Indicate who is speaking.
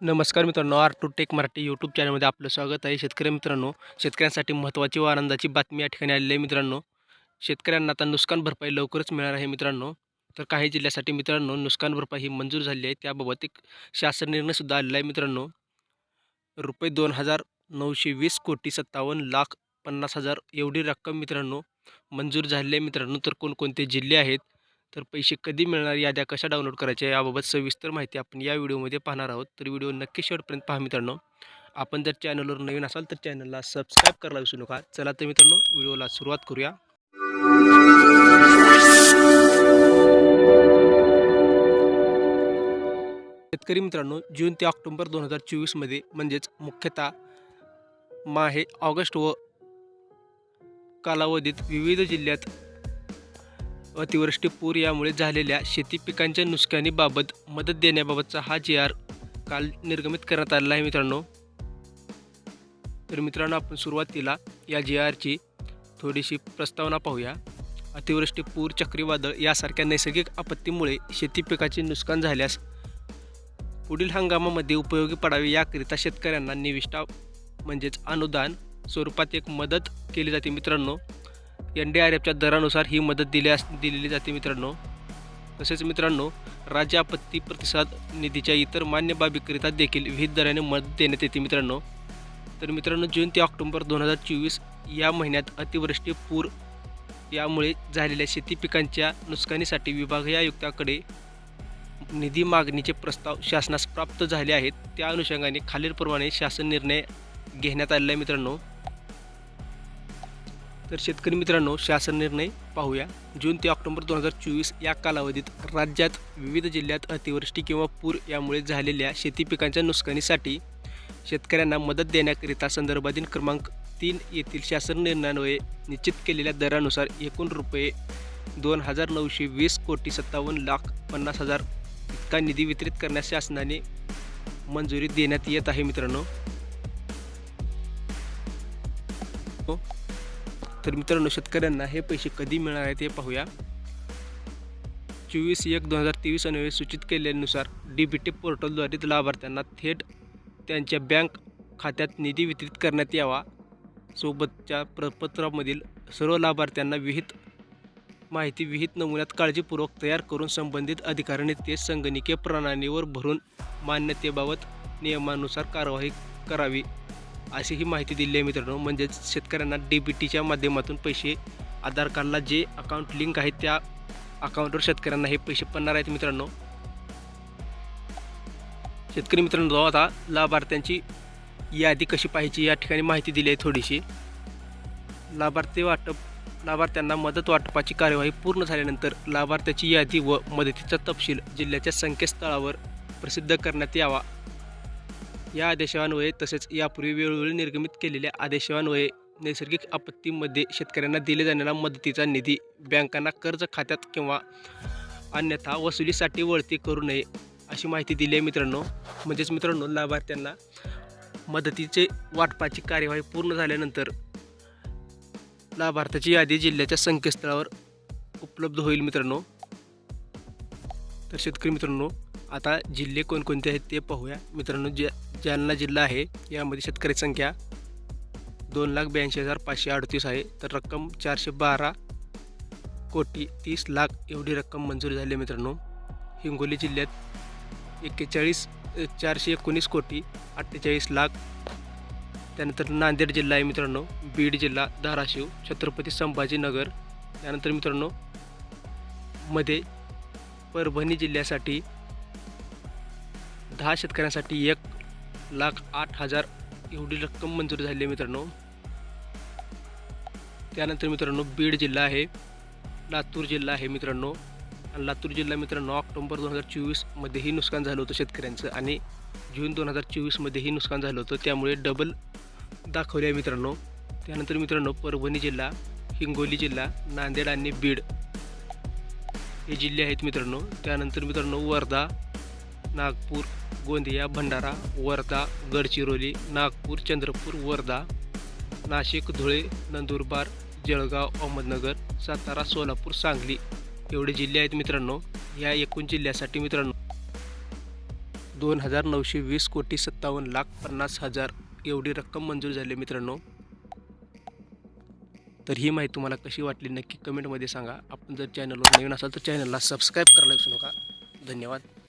Speaker 1: नमस्कार मित्रांनो R two tech Marathi YouTube चॅनलमध्ये आपलं स्वागत आहे. शेतकरी मित्रांनो शेतकऱ्यांसाठी महत्त्वाची व आनंदाची बातमी या ठिकाणी आलेली आहे मित्रांनो. शेतकऱ्यांना आता नुकसान भरपाई लवकरच मिळणार आहे मित्रांनो. तर काही जिल्ह्यासाठी मित्रांनो नुकसान भरपाई ही मंजूर झाली आहे. त्याबाबत एक शासन निर्णयसुद्धा आलेला आहे मित्रांनो. रुपये दोन हजार नऊशे वीस कोटी सत्तावन्न लाख पन्नास हजार एवढी रक्कम मित्रांनो मंजूर झाली आहे मित्रांनो. तर कोणकोणते जिल्हे आहेत? तर पैसे कधी मिळणार याद्या कशा डाउनलोड करायच्या याबाबत सविस्तर माहिती आपण या व्हिडिओमध्ये पाहणार आहोत. तर व्हिडिओ नक्की शेवटपर्यंत पहा मित्रांनो. आपण जर चॅनलवर नवीन असाल तर चॅनलला सबस्क्राईब करायला विसरू नका. चला तर मित्रांनो व्हिडिओला सुरुवात करूया. शेतकरी मित्रांनो जून ते ऑक्टोबर दोन हजार चोवीसमध्ये म्हणजेच मुख्यतः माहे ऑगस्ट व कालावधीत विविध जिल्ह्यात अतिवृष्टी पूर यामुळे झालेल्या शेती पिकांच्या नुकसानीबाबत मदत देण्याबाबतचा हा जी आर काल निर्गमित करण्यात आलेला आहे मित्रांनो. तर मित्रांनो आपण सुरुवातीला या जी आरची थोडीशी प्रस्तावना पाहूया. अतिवृष्टी पूर चक्रीवादळ यासारख्या नैसर्गिक आपत्तीमुळे शेती पिकाचे नुकसान झाल्यास पुढील हंगामामध्ये उपयोगी पडावे याकरिता शेतकऱ्यांना निविष्ठा म्हणजेच अनुदान स्वरूपात एक मदत केली जाते मित्रांनो. एन डी आर एफच्या दरानुसार ही मदत दिल्यास दिलेली जाते मित्रांनो. तसेच मित्रांनो राज्य आपत्ती प्रतिसाद निधीच्या इतर मान्य बाबीकरिता देखील विविध दराने मदत देण्यात येते मित्रांनो. तर मित्रांनो जून ते ऑक्टोबर दोन हजार चोवीस या महिन्यात अतिवृष्टी पूर यामुळे झालेल्या शेती पिकांच्या नुकसानीसाठी विभागीय आयुक्ताकडे निधी मागणीचे प्रस्ताव शासनास प्राप्त झाले आहेत. त्या अनुषंगाने खालीलप्रमाणे शासन निर्णय घेण्यात आलेला आहे मित्रांनो. तर शेतकरी मित्रांनो शासन निर्णय पाहूया जून ते ऑक्टोबर दोन हजार चोवीस या कालावधीत राज्यात विविध जिल्ह्यात अतिवृष्टी किंवा पूर यामुळे झालेल्या शेती पिकांच्या नुकसानीसाठी शेतकऱ्यांना मदत देण्याकरिता संदर्भातील क्रमांक तीन येथील शासन निर्णयान्वये निश्चित केलेल्या दरानुसार एकूण रुपये दोन हजार नऊशे वीस कोटी सत्तावन्न लाख पन्नास हजार इतका निधी वितरित करण्यास शासनाने मंजुरी देण्यात येत आहे मित्रांनो हो. तर मित्रांनो शेतकऱ्यांना हे पैसे कधी मिळणार आहेत हे पाहूया. चोवीस एक दोन हजार तेवीस अन्वये सूचित केल्यानुसार डी बी टी पोर्टलद्वारे लाभार्थ्यांना थेट त्यांच्या बँक खात्यात निधी वितरित करण्यात यावा. सोबतच्या प्रपत्रामधील सर्व लाभार्थ्यांना विहित माहिती विहित नमुन्यात काळजीपूर्वक तयार करून संबंधित अधिकाऱ्यांनी ते संगणकीय प्रणालीवर भरून मान्यतेबाबत नियमानुसार कारवाई करावी. अशी ही माहिती दिली आहे मित्रांनो. म्हणजेच शेतकऱ्यांना डी बी टीच्या माध्यमातून पैसे आधार कार्डला जे अकाउंट लिंक आहे त्या अकाउंटवर शेतकऱ्यांना हे पैसे पडणार आहेत मित्रांनो. शेतकरी मित्रांनो आता लाभार्थ्यांची यादी कशी पाहायची या ठिकाणी माहिती दिली आहे थोडीशी. लाभार्थी वाटप लाभार्थ्यांना मदत वाटपाची कार्यवाही पूर्ण झाल्यानंतर लाभार्थ्याची यादी व मदतीचा तपशील जिल्ह्याच्या संकेतस्थळावर प्रसिद्ध करण्यात यावा. या आदेशान्वये तसेच यापूर्वी वेळोवेळी निर्गमित केलेल्या आदेशान्वये नैसर्गिक आपत्तीमध्ये शेतकऱ्यांना दिले जाणारा मदतीचा निधी बँकांना कर्ज खात्यात किंवा अन्यथा वसुलीसाठी वळती करू नये अशी माहिती दिली आहे मित्रांनो. म्हणजेच मित्रांनो लाभार्थ्यांना मदतीचे वाटपाची कार्यवाही पूर्ण झाल्यानंतर लाभार्थ्याची यादी जिल्ह्याच्या संकेतस्थळावर उपलब्ध होईल मित्रांनो. तर शेतकरी मित्रांनो आता जिल्हे कोणकोणते आहेत ते पाहूया. मित्रांनो ज्या जालना जिल्हा आहे. यामध्ये शेतकरी संख्या दोन लाख ब्याऐंशी हजार पाचशे अडतीस आहे. तर रक्कम चारशे बारा कोटी तीस लाख एवढी रक्कम मंजूर झाली आहे मित्रांनो. हिंगोली जिल्ह्यात एक्केचाळीस चारशे एकोणीस कोटी अठ्ठेचाळीस लाख. त्यानंतर नांदेड जिल्हा आहे मित्रांनो. बीड जिल्हा धाराशिव छत्रपती संभाजीनगर. त्यानंतर मित्रांनो मध्ये परभणी जिल्ह्यासाठी दहा शेतकऱ्यांसाठी एक लाख आठ हजार एवढी रक्कम मंजूर झाली आहे मित्रांनो. त्यानंतर मित्रांनो बीड जिल्हा आहे लातूर जिल्हा आहे मित्रांनो. आणि लातूर जिल्हा मित्रांनो ऑक्टोंबर दोन हजार चोवीसमध्येही नुकसान झालं होतं शेतकऱ्यांचं आणि जून दोन हजार चोवीसमध्येही नुकसान झालं होतं. त्यामुळे डबल दाखवले आहे मित्रांनो. त्यानंतर मित्रांनो परभणी जिल्हा हिंगोली जिल्हा नांदेड आणि बीड हे जिल्हे आहेत मित्रांनो. त्यानंतर मित्रांनो वर्धा नागपूर गोंदिया भंडारा वर्धा गडचिरोली नागपूर चंद्रपूर वर्धा नाशिक धुळे नंदुरबार जळगाव अहमदनगर सातारा सोलापूर सांगली एवढे जिल्हे आहेत मित्रांनो. या एकूण जिल्ह्यासाठी मित्रांनो दोन हजार नऊशे वीस कोटी सत्तावन्न लाख पन्नास हजार एवढी रक्कम मंजूर झाली मित्रांनो. तर ही माहिती तुम्हाला कशी वाटली नक्की कमेंटमध्ये सांगा. आपण जर चॅनलवर नवीन असाल तर चॅनलला सबस्क्राईब करायला विसरू नका. धन्यवाद.